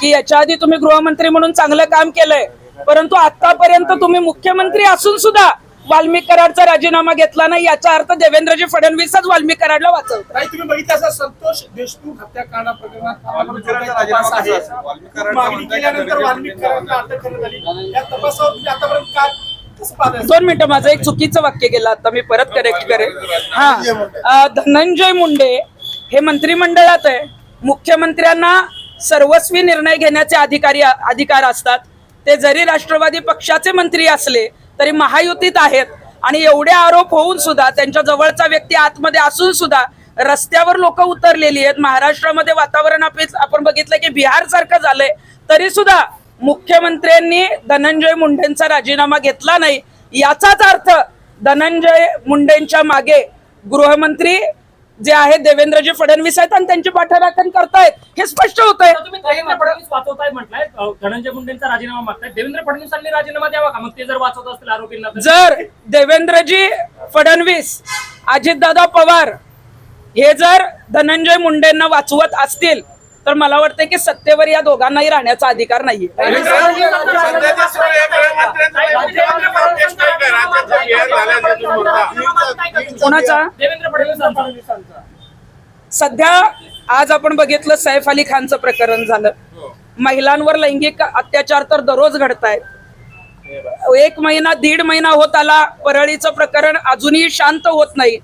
की याच्या आधी तुम्ही गृहमंत्री म्हणून चांगलं काम केलंय. परंतु आतापर्यंत तुम्ही मुख्यमंत्री असून सुद्धा वाल्मिक कराडचा राजीनामा घेतला नाही. याचा अर्थ देवेंद्रजी फडणवीसच वाल्मिक कराडला वाचवतात. काही तुम्ही बघितलं असं संतोष देशमुख हत्याकांड प्रकरणात जो काही तपास आहे. मागणी केल्यानंतर वाल्मिक कराडांना अटक करण्यात आली. या तपासावर तुम्ही आतापर्यंत काय कसं पाहताय दोन मिनिटं माझं एक चुकीचं वाक्य गेलं. आता मी परत करेक्ट करेन हा. धनंजय मुंडे हे मंत्रिमंडळात आहे. मुख्यमंत्र्यांना सर्वस्वी निर्णय घेण्याचे अधिकारी अधिकार असतात. ते जरी राष्ट्रवादी पक्षाचे मंत्री असले तरी महायुतीत आहेत. आणि एवढे आरोप होऊन सुद्धा त्यांच्या जवळचा व्यक्ती आतमध्ये असून सुद्धा रस्त्यावर लोक उतरलेली आहेत. महाराष्ट्रामध्ये वातावरण आपण बघितलं की बिहार सारखं झालंय. तरी सुद्धा मुख्यमंत्र्यांनी धनंजय मुंडेंचा राजीनामा घेतला नाही. याचाच अर्थ धनंजय मुंडेंच्या मागे गृहमंत्री जे आहेत देवेंद्रजी फडणवीस आहेत आणि त्यांची पाठराखण करतायत. हे स्पष्ट होत आहे तुम्ही देवेंद्र फडणवीस वाचवताय म्हटलंय. धनंजय मुंडेंचा राजीनामा मागताय. देवेंद्र फडणवीसांनी राजीनामा द्यावा का? मग ते जर वाचवत असतील आरोपींना? जर देवेंद्रजी फडणवीस अजितदादा पवार हे जर धनंजय मुंडेंना वाचवत असतील तर मला वाटतं की सत्तेवर या दोघांनाही राहण्याचा अधिकार नाहीये. कोणाचा? सध्या आज आपण बघितलं सैफ अली खानचं प्रकरण झालं. महिलांवर लैंगिक अत्याचार तर दररोज घडत आहेत एक महिना दीड महिना होत आला परळीचं प्रकरण अजूनही शांत होत नाही.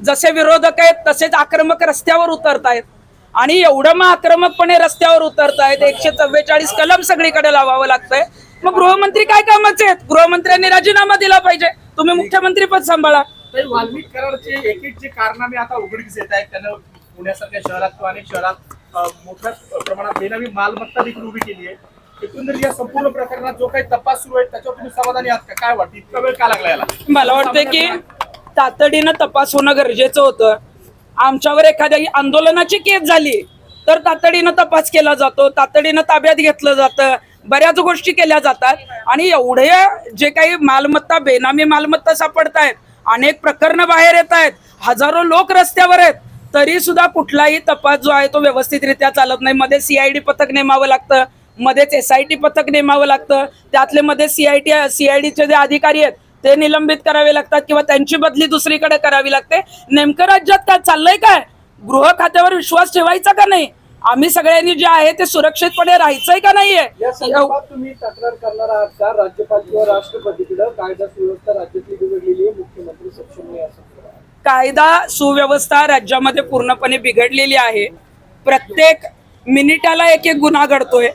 जसे विरोधक आहेत तसेच आक्रमक रस्त्यावर उतरत आहेत आणि एवढं मग आक्रमकपणे रस्त्यावर उतरतायत एकशे चव्वेचाळीस कलम सगळीकडे लावावं लागतंय. मग गृहमंत्री काय कामाचे आहेत? गृहमंत्र्यांनी राजीनामा दिला पाहिजे. तुम्ही मुख्यमंत्री पद सांभाळा वाल्मिक एक एक जे कारनामे आता उघडकीस येत आहेत. त्यानं पुण्यासारख्या शहरात किंवा अनेक शहरात मोठ्या प्रमाणात बेनामी मालमत्ता देखील उभी केली आहे. एकंदरीत या संपूर्ण प्रकरणात जो काही तपास सुरू आहे त्याच्यावर तुम्ही समाधानी आहात का? काय वाटतं? इतका वेळ का लागला याला? मला वाटतं की तातडीनं तपास होणं गरजेचं होतं. आमच्यावर एखाद्या आंदोलनाची केस झाली तर तातडीनं तपास केला जातो तातडीनं ताब्यात घेतलं जातं बऱ्याच गोष्टी केल्या जातात. आणि एवढे जे काही मालमत्ता बेनामी मालमत्ता सापडत आहेत अनेक प्रकरणं बाहेर येत आहेत हजारो लोक रस्त्यावर आहेत तरी सुद्धा कुठलाही तपास जो आहे तो व्यवस्थितरित्या चालत नाही. मध्ये सीआयडी पथक नेमावं लागतं मध्येच एस आय टी पथक नेमावं लागतं त्यातले मध्ये सीआयटी सीआयडीचे जे अधिकारी आहेत ते निलंबित करावे लागतात किंवा त्यांची बदली दुसरीकडे करावी लागते. नेमकं राज्यात काय चाललंय काय? गृह खात्यावर विश्वास ठेवायचा का नाही? आम्ही सगळ्यांनी जे आहे ते सुरक्षितपणे राहायचंय का नाहीये? तुम्ही तक्रार करणार आहात का? राज्यपाल किंवा राष्ट्रपतीकडे कायदा सुव्यवस्था राज्यातली बिघडलेली आहे मुख्यमंत्री सक्षम कायदा सुव्यवस्था राज्यामध्ये पूर्णपणे बिघडलेली आहे. प्रत्येक मिनिटाला एक एक गुन्हा घडतोय.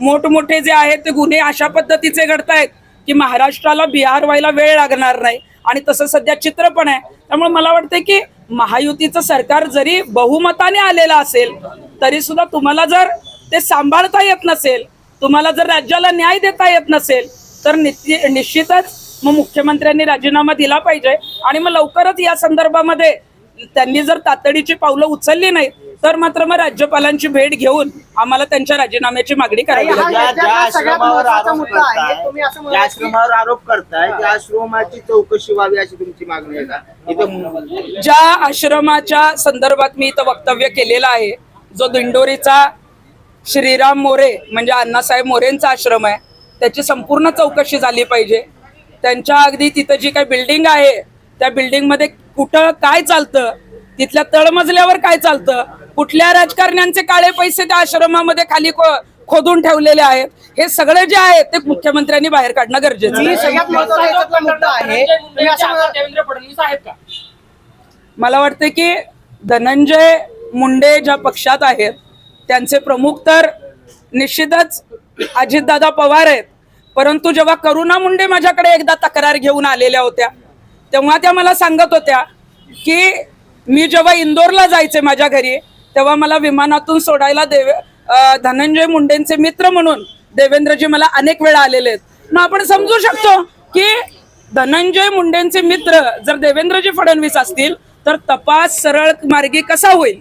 मोठमोठे जे आहेत ते गुन्हे अशा पद्धतीचे घडतायत. की महाराष्ट्राला बिहार व्हायला वेळ लागणार नाही. आणि तसं सध्या चित्र पण आहे. त्यामुळे मला वाटतं की महायुतीचं सरकार जरी बहुमताने आलेलं असेल तरी सुद्धा तुम्हाला जर ते सांभाळता येत नसेल तुम्हाला जर राज्याला न्याय देता येत नसेल तर निश्चितच मग मुख्यमंत्र्यांनी राजीनामा दिला पाहिजे. आणि मग लवकरच या संदर्भामध्ये त्यांनी जर तातडीची पावलं उचलली नाहीत तर मात्र मग राज्यपालांची भेट घेऊन आम्हाला त्यांच्या राजीनाम्याची मागणी करावी लागेल. ज्या आश्रमावर आरोप मुद्दा आहे. करताय ज्या आश्रमावर आरोप त्या आश्रमाची चौकशी व्हावी अशी तुमची मागणी आहे का? इथं ज्या आश्रमाच्या संदर्भात मी इथं वक्तव्य केलेलं आहे जो दिंडोरीचा श्रीराम मोरे म्हणजे अण्णासाहेब मोरेंचा आश्रम आहे त्याची संपूर्ण चौकशी झाली पाहिजे. त्यांच्या अगदी तिथं जी काही बिल्डिंग आहे त्या बिल्डिंगमध्ये कुठं काय चालतं तिथल्या तळमजल्यावर काय चालतं कुठल्या राजकारण्यांचे काळे पैसे त्या आश्रमामध्ये खाली खोदून ठेवलेले आहेत? हे सगळे जे आहे ते मुख्यमंत्र्यांनी बाहेर काढणं गरजेचं आहे. ही सगळ्यात महत्त्वाचा याच्यातला मुद्दा आहे धनंजय मुंडे तुम्ही असं आता म्हणाल- देवेंद्र फडणवीस आहेत का? मला वाटतं की धनंजय मुंडे ज्या पक्षात आहेत त्यांचे प्रमुख तर निश्चितच अजितदादा पवार आहेत. परंतु जेव्हा करुणा मुंडे माझ्याकडे एकदा तक्रार घेऊन आलेल्या होत्या तेव्हा त्या मला सांगत होत्या की मी जेव्हा इंदोरला जायचे माझ्या घरी तेव्हा मला विमानातून सोडायला देवे धनंजय मुंडेंचे मित्र म्हणून देवेंद्रजी मला अनेक वेळा आलेले आहेत. मग आपण समजू शकतो की धनंजय मुंडेंचे मित्र जर देवेंद्रजी फडणवीस असतील तर तपास सरळ मार्गी कसा होईल?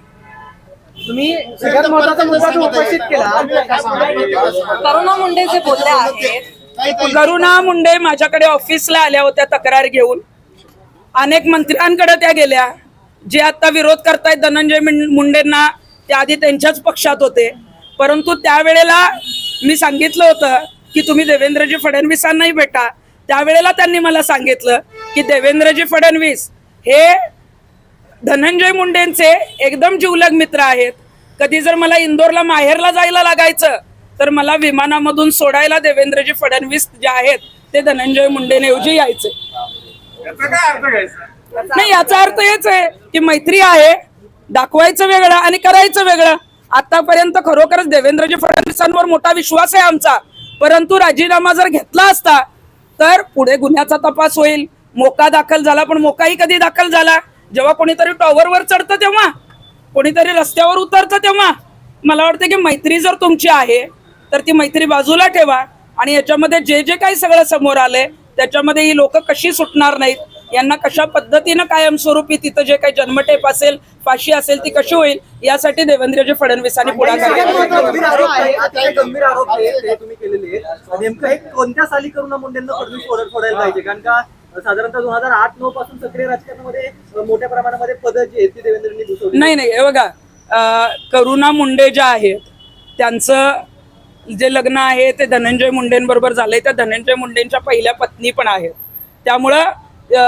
तुम्ही सगळ्यात महत्त्वाचा मुद्दा उपस्थित केला करुणा मुंडे जे बोलले आहेत. करुणा मुंडे माझ्याकडे ऑफिसला आल्या होत्या तक्रार घेऊन. अनेक मंत्र्यांकडे त्या गेल्या. जे आता विरोध करतायत धनंजय मुंडेंना ते आधी त्यांच्याच पक्षात होते. परंतु त्यावेळेला मी सांगितलं होतं की तुम्ही देवेंद्रजी फडणवीसांनाही भेटा. त्यावेळेला त्यांनी मला सांगितलं की देवेंद्रजी फडणवीस हे धनंजय मुंडेंचे एकदम जिवलग मित्र आहेत. कधी जर मला इंदोरला माहेरला जायला लागायचं तर मला विमानामधून सोडायला देवेंद्रजी फडणवीस जे आहेत ते धनंजय मुंडेंऐवजी यायचे. नाही याचा अर्थ हेच आहे की मैत्री आहे दाखवायचं वेगळं आणि करायचं वेगळं. आतापर्यंत खरोखरच देवेंद्रजी फडणवीसांवर मोठा विश्वास आहे आमचा. परंतु राजीनामा जर घेतला असता तर पुढे गुन्ह्याचा तपास होईल. मोका दाखल झाला पण मोकाही कधी दाखल झाला? जेव्हा कोणीतरी टॉवरवर चढतं तेव्हा? कोणीतरी रस्त्यावर उतरतं तेव्हा? मला वाटतं की मैत्री जर तुमची आहे तर ती मैत्री बाजूला ठेवा. आणि याच्यामध्ये जे जे काही सगळं समोर आलंय त्याच्यामध्ये ही लोक कशी सुटणार नाहीत? यांना कशा पद्धतीनं कायमस्वरूपी तिथं जे काही जन्मटेप असेल फाशी असेल ती कशी होईल यासाठी देवेंद्रजी फडणवीसांनी पुढाकार घेतला. गंभीर आरोप आहे अतिशय गंभीर आरोप आहे ते तुम्ही केलेले आहेत. नेमकं कोणत्या साली करून मुंडेंना फडणवीस सोडत सोडायला पाहिजे कारण का साधारणतः दोन हजार आठ नऊ पासून सक्रिय राजकारणामध्ये मोठ्या प्रमाणामध्ये पद जी आहेत ती देवेंद्रनी घुसवली नाही नाही हे बघा करुणा मुंडे ज्या आहेत त्यांचं जे लग्न आहे ते धनंजय मुंडेंबरोबर झालंय त्या धनंजय मुंडेंच्या पहिल्या पत्नी पण आहेत त्यामुळं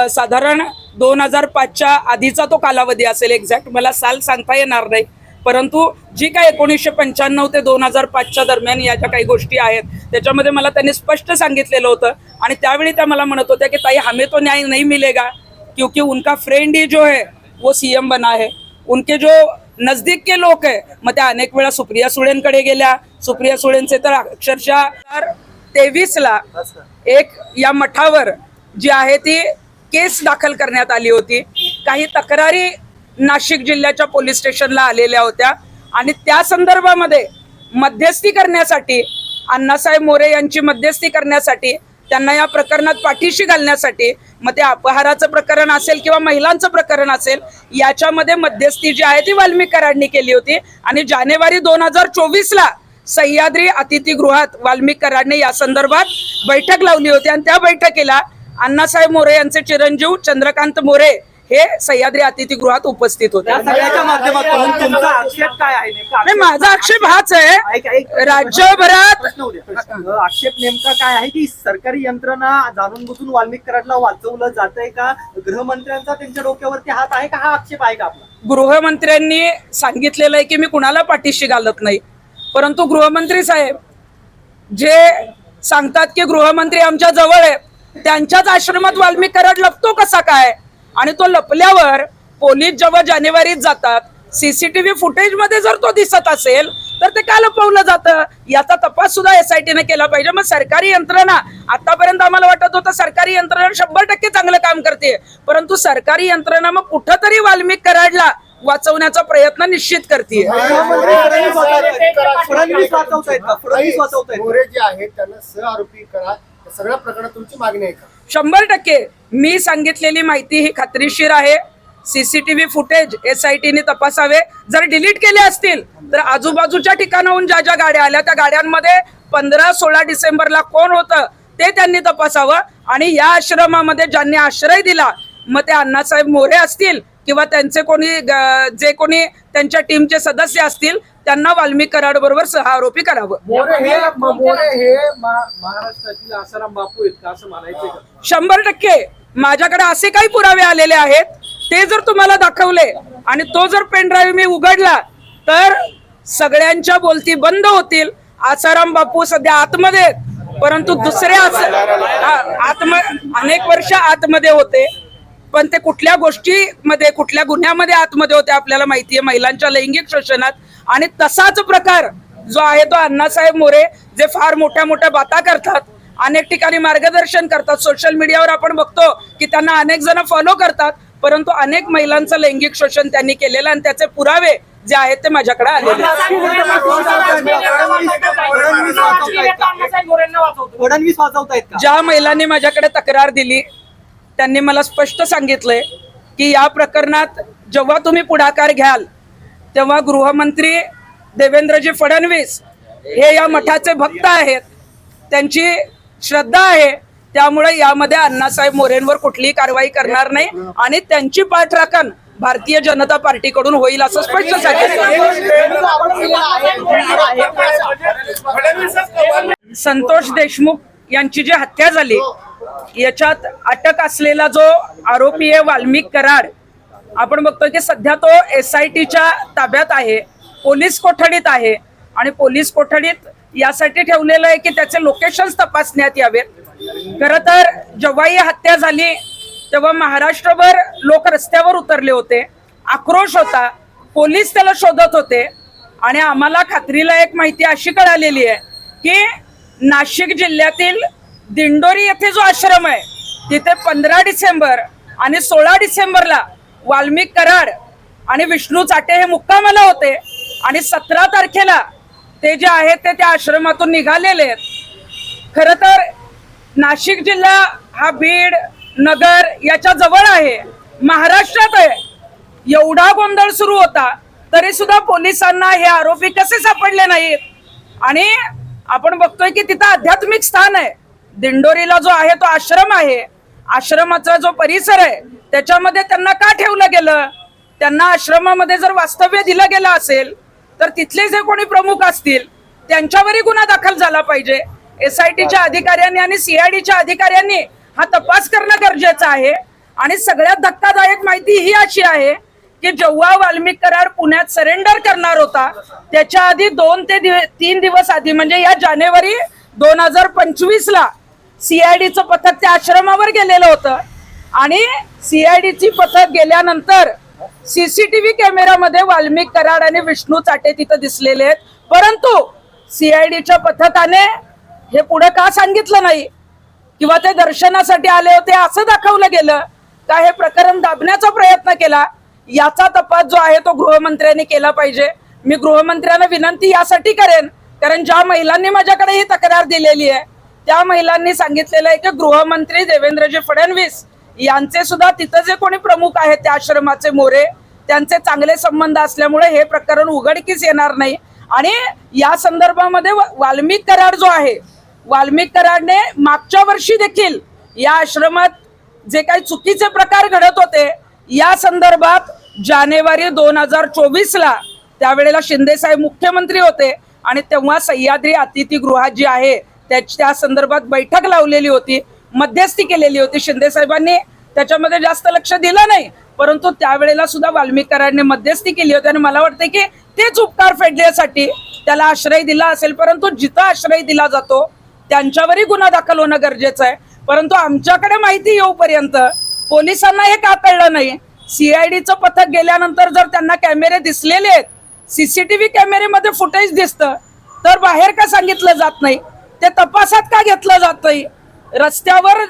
साधारण दोन हजार पाचच्या आधीचा तो कालावधी असेल एक्झॅक्ट मला साल सांगता येणार नाही. परंतु जी काय एकोणीसशे पंच्याण्णव ते दोन हजार पाचच्या दरम्यान या ज्या काही गोष्टी आहेत त्याच्यामध्ये मला त्यांनी स्पष्ट सांगितलेलं होतं आणि त्यावेळी त्या मला म्हणत होत्या की ताई हमें तो न्याय नहीं मिलेगा क्योंकि उनका फ्रेंड ही जो है वो सीएम बना है. उनके जो नजदीक के लोक आहे मग त्या अनेक वेळा सुप्रिया सुळेंकडे गेल्या. सुप्रिया सुळेंचे तर अक्षरशः तेवीस ला एक या मठावर जी आहे ती केस दाखल करण्यात आली होती. काही तक्रारी नाशिक जिल्ह्याच्या पोलीस स्टेशनला आलेल्या होत्या. आणि त्या संदर्भामध्ये मध्यस्थी करण्यासाठी अण्णासाहेब मोरे यांची मध्यस्थी करण्यासाठी त्यांना या प्रकरणात पाठीशी घालण्यासाठी मग ते अपहाराचं प्रकरण असेल किंवा महिलांचं प्रकरण असेल याच्यामध्ये मध्यस्थी जी आहे ती वाल्मिक कराडनी केली होती. आणि जानेवारी दोन हजार चोवीसला सह्याद्री अतिथीगृहात वाल्मिक कराडने या संदर्भात बैठक लावली होती. आणि त्या बैठकीला अण्णासाहेब मोरे यांचे चिरंजीव चंद्रकांत मोरे हे सह्याद्री अतिथीगृहात उपस्थित होते. त्या सगळ्याच्या माध्यमातून तुमचा आक्षेप काय आहे नाही माझा आक्षेप हाच आहे. राज्यभरात आक्षेप नेमका काय आहे की सरकारी यंत्रणा जाणून बुजून वाल्मिक कराडला वाचवलं जात आहे का? गृहमंत्र्यांचा त्यांच्या डोक्यावरती हात आहे का हा आक्षेप आहे का आपला? गृहमंत्र्यांनी सांगितलेलं आहे की मी कुणाला पाठीशी घालत नाही. परंतु गृहमंत्री साहेब जे सांगतात की गृहमंत्री आमच्या जवळ आहे त्यांच्याच आश्रमात वाल्मिक कराड लपतो कसा काय? आणि तो लपल्यावर पोलीस जेव्हा जानेवारीत जातात सीसीटीव्ही फुटेजमध्ये जर तो दिसत असेल तर ते का लपवलं जातं? याचा तपास सुद्धा एसआयटीने केला पाहिजे. मग सरकारी यंत्रणा आतापर्यंत आम्हाला वाटत होतं सरकारी यंत्रणा शंभर टक्के चांगलं काम करते. परंतु सरकारी यंत्रणा मग कुठंतरी वाल्मिक कराडला वाचवण्याचा प्रयत्न निश्चित करते. आहेत त्यांना सगळ्या प्रकरणात तुमची मागणी आहे का? शंभर टक्के. मी सांगितलेली माहिती ही खात्रीशीर आहे. सीसीटीव्ही फुटेज एस आय टीने तपासावे. जर डिलीट केले असतील तर आजूबाजूच्या ठिकाणाहून ज्या ज्या गाड्या आल्या त्या गाड्यांमध्ये पंधरा सोळा डिसेंबरला कोण होतं ते त्यांनी तपासावं. आणि या आश्रमामध्ये ज्यांनी आश्रय दिला मग ते अण्णासाहेब मोरे असतील किंवा त्यांचे कोणी जे कोणी त्यांच्या टीमचे सदस्य असतील त्यांना वाल्मिक कराड बरोबर सह आरोपी करावं. हे हे शंभर टक्के. माझ्याकडे असे काही पुरावे आलेले आहेत ते जर तुम्हाला दाखवले आणि तो जर पेन ड्राईव्ह मी उघडला तर सगळ्यांच्या बोलती बंद होतील. आसाराम बापू सध्या आतमध्ये परंतु दुसरे आस- आ- आत्म अनेक वर्ष आतमध्ये होते. पण ते कुठल्या गोष्टीमध्ये कुठल्या गुन्ह्यामध्ये आतमध्ये होते आपल्याला माहितीये. महिलांच्या लैंगिक शोषणात. आणि तसाच प्रकार जो आहे तो अण्णासाहेब मोरे जे फार मोठ्या मोठ्या बाता करतात अनेक ठिकाणी मार्गदर्शन करतात. सोशल मीडियावर आपण बघतो की त्यांना अनेक जण फॉलो करतात परंतु अनेक महिलांचं लैंगिक शोषण त्यांनी केलेलं आणि त्याचे पुरावे जे आहेत ते माझ्याकडे आलेले ज्या महिलांनी माझ्याकडे तक्रार दिली त्यांनी मला स्पष्ट सांगितलंय की या प्रकरणात जेव्हा तुम्ही पुढाकार घ्याल तेव्हा गृहमंत्री देवेंद्रजी फडणवीस हे या मठाचे भक्त आहेत. त्यांची श्रद्धा आहे. त्यामुळे यामध्ये अण्णासाहेब मोरेंवर कुठलीही कारवाई करणार नाही आणि त्यांची पाठराखण भारतीय जनता पार्टीकडून होईल असं स्पष्ट सांगितलं संतोष देशमुख यांची जी हत्या झाली याच्यात अटक असलेला जो आरोपी आहे वाल्मिक कराड आपण बघतोय की सध्या तो एस आय टीच्या ताब्यात आहे पोलीस कोठडीत आहे आणि पोलीस कोठडीत यासाठी ठेवलेलं आहे की त्याचे लोकेशन तपासण्यात यावेत. खर तर जेव्हा ही हत्या झाली तेव्हा महाराष्ट्रभर लोक रस्त्यावर उतरले होते आक्रोश होता पोलीस त्याला शोधत होते आणि आम्हाला खात्रीला एक माहिती अशी कळालेली आहे की नाशिक जिल्ह्यातील दिंडोरी येथे जो आश्रम आहे तिथे पंधरा डिसेंबर आणि सोळा डिसेंबरला वाल्मिक कराड आणि विष्णू चाटे हे मुक्कामाला होते. आणि सतरा तारखेला ते जे आहेत ते त्या आश्रमातून निघालेले आहेत. खर तर नाशिक जिल्हा हा बीड नगर याच्या जवळ आहे. महाराष्ट्रात आहे. एवढा गोंधळ सुरू होता तरी सुद्धा पोलिसांना हे आरोपी कसे सापडले नाहीत? आणि आपण बघतोय की तिथं आध्यात्मिक स्थान आहे. दिंडोरीला जो आहे तो आश्रम आहे. आश्रमाचा जो परिसर आहे त्याच्यामध्ये त्यांना का ठेवलं गेलं? त्यांना आश्रमामध्ये जर वास्तव्य दिलं गेलं असेल तर तिथले जे कोणी प्रमुख असतील त्यांच्यावरही गुन्हा दाखल झाला पाहिजे. एस आय टीच्या अधिकाऱ्यांनी आणि सीआयडीच्या अधिकाऱ्यांनी हा तपास करणं गरजेचं आहे. आणि सगळ्यात धक्कादायक माहिती ही अशी आहे की जेव्हा वाल्मिक कराड पुण्यात सरेंडर करणार होता त्याच्या आधी दोन ते दिव- तीन दिवस आधी म्हणजे या जानेवारी दोन हजार पंचवीस ला सीआयडीचं पथक त्या आश्रमावर गेलेलं होतं. आणि सीआयडीची पथक गेल्यानंतर सीसीटीव्ही कॅमेरामध्ये वाल्मिक कराड आणि विष्णू चाटे तिथं दिसलेले आहेत. परंतु सीआयडीच्या पथकाने हे पुढे का सांगितलं नाही? किंवा ते दर्शनासाठी आले होते असं दाखवलं गेलं? का हे प्रकरण दाबण्याचा प्रयत्न केला? याचा तपास जो आहे तो गृहमंत्र्यांनी केला पाहिजे. मी गृहमंत्र्यांना विनंती यासाठी करेन कारण ज्या महिलांनी माझ्याकडे ही तक्रार दिलेली आहे त्या महिलांनी सांगितलेलं आहे की गृहमंत्री देवेंद्रजी फडणवीस यांचे सुद्धा तिथं जे कोणी प्रमुख आहेत त्या आश्रमाचे मोरे त्यांचे चांगले संबंध असल्यामुळे हे प्रकरण उघडकीस येणार नाही. आणि या संदर्भामध्ये वाल्मिक कराड जो आहे वाल्मिक कराडने मागच्या वर्षी देखील या आश्रमात जे काही चुकीचे प्रकार घडत होते या संदर्भात जानेवारी दोन हजार चोवीसला त्यावेळेला शिंदेसाहेब मुख्यमंत्री होते आणि तेव्हा सह्याद्री अतिथीगृहात जी आहे त्या त्या संदर्भात बैठक लावलेली होती मध्यस्थी केलेली होती शिंदे साहेबांनी. त्याच्यामध्ये जास्त लक्ष दिलं नाही परंतु त्यावेळेला सुद्धा वाल्मीकरांनी मध्यस्थी केली होती आणि मला वाटतं की तेच उपकार फेडण्यासाठी त्याला आश्रय दिला असेल परंतु जिथं आश्रय दिला जातो त्यांच्यावरही गुन्हा दाखल होणं गरजेचं आहे. परंतु आमच्याकडे माहिती येऊपर्यंत पोलिसांना हे का कळलं नाही? सीआयडीचं पथक गेल्यानंतर जर त्यांना कॅमेरे दिसलेले आहेत सीसीटीव्ही कॅमेरेमध्ये फुटेज दिसतं तर बाहेर का सांगितलं जात नाही? ते तपासात का घेतलं जातंय? रस्त्यावर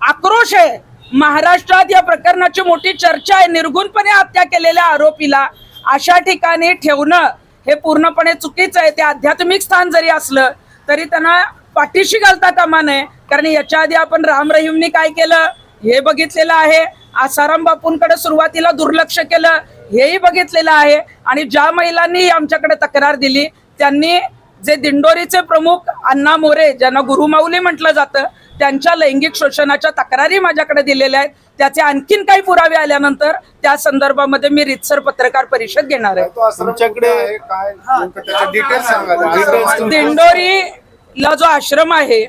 आक्रोश आहे. महाराष्ट्रात या प्रकरणाची मोठी चर्चा आहे. निर्गुणपणे हत्या केलेल्या आरोपीला अशा ठिकाणी ठेवणं हे पूर्णपणे चुकीचं आहे. ते आध्यात्मिक स्थान जरी असलं तरी त्यांना पाठीशी घालता कामा नये. कारण याच्या आधी आपण राम रहीमनी काय केलं? हे बघितलेलं आहे. आसाराम बापूंकडे सुरुवातीला दुर्लक्ष केलं. हेही बघितलेलं आहे. आणि ज्या महिलांनी आमच्याकडे तक्रार दिली त्यांनी जे दिंडोरीचे प्रमुख अण्णा मोरे ज्यांना गुरुमाऊली म्हटलं जातं त्यांच्या लैंगिक शोषणाच्या तक्रारी माझ्याकडे दिलेल्या आहेत. त्याचे आणखीन काही पुरावे आल्यानंतर त्या संदर्भामध्ये मी रितसर पत्रकार परिषद घेणार आहे. तुमच्या- दिंडोरीला जो आश्रम आहे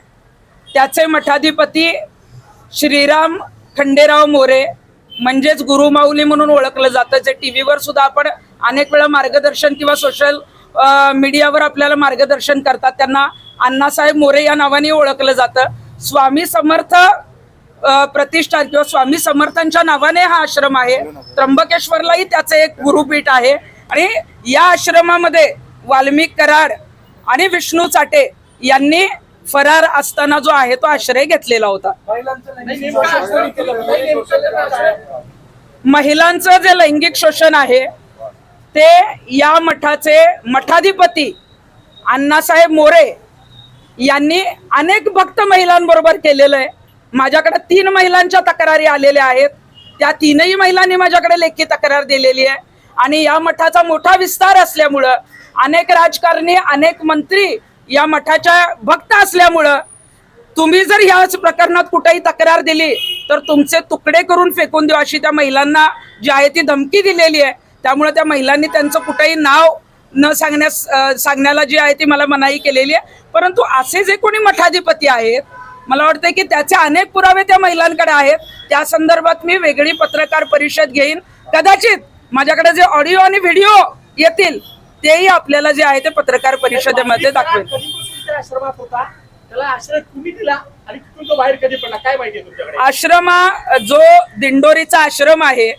त्याचे मठाधिपती श्रीराम खंडेराव मोरे म्हणजेच गुरुमाऊली म्हणून ओळखलं जातं. जे टी व्हीवर सुद्धा आपण अनेक वेळा मार्गदर्शन किंवा सोशल मीडियावर आपल्याला मार्गदर्शन करतात. त्यांना अण्णासाहेब मोरे या नावाने ओळखलं जातं. स्वामी समर्थ प्रतिष्ठान किंवा स्वामी समर्थांच्या नावाने हा आश्रम आहे. त्र्यंबकेश्वरलाही त्याचं एक गुरुपीठ आहे. आणि या आश्रमामध्ये वाल्मिक कराड आणि विष्णू चाटे यांनी फरार असताना जो आहे तो आश्रय घेतलेला होता. महिलांचं जे लैंगिक शोषण आहे ते या मठाचे मठाधिपती अण्णासाहेब मोरे यांनी अनेक भक्त महिलांबरोबर केलेलं आहे. माझ्याकडे तीन महिलांच्या तक्रारी आलेल्या आहेत. त्या तीनही महिलांनी माझ्याकडे लेखी तक्रार दिलेली आहे. आणि या मठाचा मोठा विस्तार असल्यामुळं अनेक राजकारणी अनेक मंत्री या मठाच्या भक्त असल्यामुळं तुम्ही जर याच प्रकरणात कुठेही तक्रार दिली तर तुमचे तुकडे करून फेकून देऊ अशी त्या महिलांना जी आहे ती धमकी दिलेली आहे. त्यामुळे त्या महिलांनी त्यांचं कुठेही नाव न सांगण्यास सांगण्याला जी आहे ती मला मनाई केलेली आहे. परंतु असे जे कोणी मठाधिपती आहेत मला वाटतं की त्याचे अनेक पुरावे त्या महिलांकडे आहेत. त्या संदर्भात मी वेगळी पत्रकार परिषद घेईन. कदाचित माझ्याकडे जे ऑडिओ आणि व्हिडिओ येतील तेही आपल्याला जे आहे ते पत्रकार परिषदेमध्ये दाखवेल आश्रमा जो दिंडोरीचा आश्रम आहे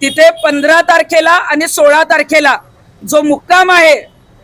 तिथे पंधरा तारखेला आणि सोळा तारखेला जो मुक्काम आहे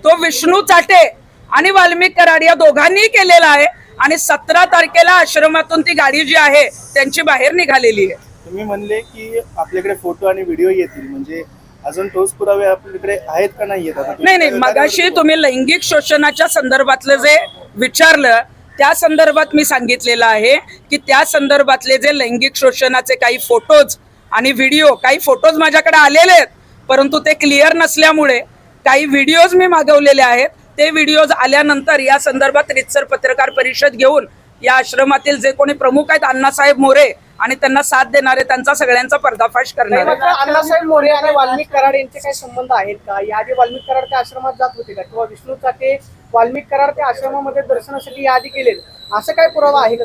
तो विष्णू चाटे आणि वाल्मिक कराड या दोघांनी केलेला आहे आणि सतरा तारखेला आश्रमातून ती गाडी जी आहे त्यांची बाहेर निघालेली आहे. तुम्ही म्हणले की आपल्याकडे फोटो आणि व्हिडिओ येतील म्हणजे अजून ठोस पुरावे आपल्याकडे आहेत का नाही नाही नाही मगाशी तुम्ही लैंगिक शोषणाच्या संदर्भातलं जे विचारलं त्या संदर्भात मी सांगितलेलं आहे की त्या संदर्भातले जे लैंगिक शोषणाचे काही फोटोज आणि व्हिडिओ काही फोटोज माझ्याकडे आलेले आहेत परंतु ते क्लिअर नसल्यामुळे काही व्हिडिओज मी मागवलेले आहेत. ते व्हिडिओज आल्यानंतर या संदर्भात रितसर पत्रकार परिषद घेऊन या आश्रमातील जे कोणी प्रमुख आहेत अण्णासाहेब मोरे आणि त्यांना साथ देणारे त्यांचा सगळ्यांचा पर्दाफाश करणार आहे. अण्णासाहेब मोरे आणि वाल्मिक कराड यांचे काही संबंध आहेत का? याआधी वाल्मिक कराड त्या आश्रमात जात होते का? किंवा विष्णू चाटे वाल्मिक कराड त्या आश्रमामध्ये दर्शनासाठी याआधी गेलेत असं काय पुरावा आहे का?